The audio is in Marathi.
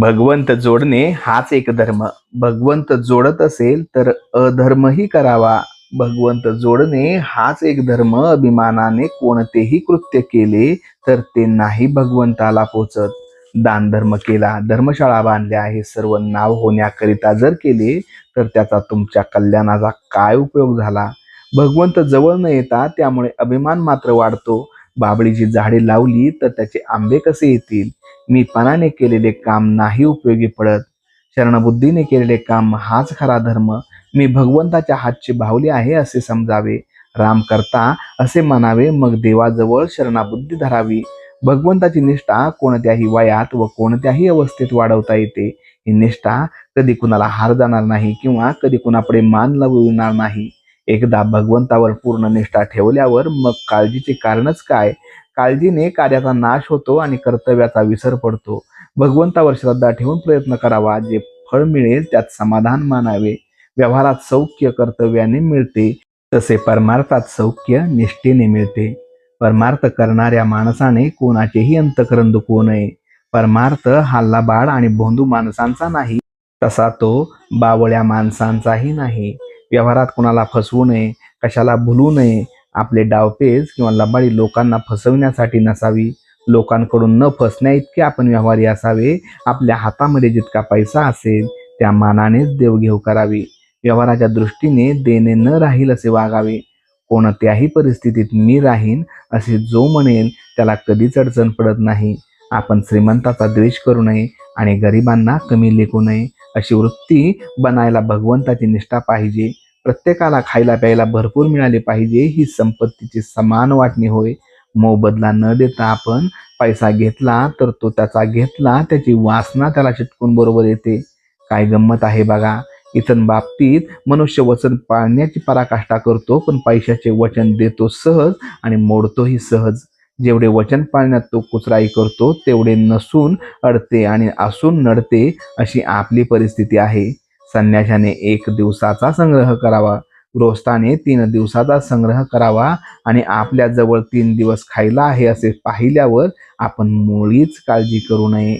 भगवंत जोडणे हाच एक धर्म. भगवंत जोडत असेल तर अधर्मही करावा. भगवंत जोडणे हाच एक धर्म. अभिमानाने कोणतेही कृत्य केले तर ते नाही भगवंताला पोचत. दान धर्म केला धर्मशाळा बांधल्या हे सर्व नाव होण्याकरिता जर केले तर त्याचा तुमच्या कल्याणाचा काय उपयोग झाला? भगवंत जवळ न येता त्यामुळे अभिमान मात्र वाढतो. बाबळीची झाडे लावली तर त्याचे आंबे कसे येतील? मी पणाने केलेले काम नाही उपयोगी पडत. शरणबुद्धीने केलेले काम हाच खरा धर्म. मी भगवंताच्या हातची भावली आहे असे समजावे. राम करता असे म्हणावे मग देवाजवळ शरणाबुद्धी धरावी. भगवंताची निष्ठा कोणत्याही वयात व कोणत्याही अवस्थेत वाढवता येते. ही निष्ठा कधी कुणाला हार जाणार नाही किंवा कधी कुणापुढे मान लवणार नाही. एकदा भगवंतावर पूर्ण निष्ठा ठेवल्यावर मग काळजीचे कारणच काय? काळजीने कार्याचा नाश होतो आणि कर्तव्याचा विसर पडतो. भगवंतावर श्रद्धा ठेवून प्रयत्न करावा. जे फळ मिळेल त्यात समाधान मानावे. व्यवहारात सौख्य कर्तव्याने मिळते. तसे परमार्थात सौख्य निष्ठेने मिळते. परमार्थ करणाऱ्या माणसाने कोणाचेही अंतकरण दुखवू नये. परमार्थ हल्लाबाळ आणि भोंदू माणसांचा नाही. तसा तो बावळ्या माणसांचाही नाही. व्यवहारात कुणाला फसवू नये कशाला भुलू नये आपले डावपेज किंवा लबाडी लोकांना फसवण्यासाठी नसावी. लोकांकडून न फसण्या इतके आपण व्यवहारी असावे. आपल्या हातामध्ये जितका पैसा असेल त्या मानानेच देवघेव करावी. व्यवहाराच्या दृष्टीने देणे न राहील असे वागावे. कोणत्याही परिस्थितीत मी राहीन असे जो म्हणेल त्याला कधीच अडचण पडत नाही. आपण श्रीमंताचा द्वेष करू नये आणि गरिबांना कमी लेखू नये. अशी वृत्ती बनायला भगवंताची निष्ठा पाहिजे. प्रत्येकाला खायला प्यायला भरपूर मिळाले पाहिजे. ही संपत्तीची समान वाटणी होय. मोबदला न देता आपण पैसा घेतला तर तो त्याचा घेतला त्याची वासना त्याला चिटकून बरोबर येते. काय गंमत आहे बघा. इथं बाबतीत मनुष्य वचन पाळण्याची पराकाष्ठा करतो पण पैशाचे वचन देतो सहज आणि मोडतोही सहज. जेवढे वचन पाळण्यात तो कुचराई करतो तेवढे नसून अडते आणि असून नडते अशी आपली परिस्थिती आहे. संन्याशाने एक दिवसाचा संग्रह करावा. गृहस्थाने तीन दिवसाचा संग्रह करावा आणि आपल्या जवळ तीन दिवस खायला आहे असे पाहिल्यावर आपण मुळीच काळजी करू नये.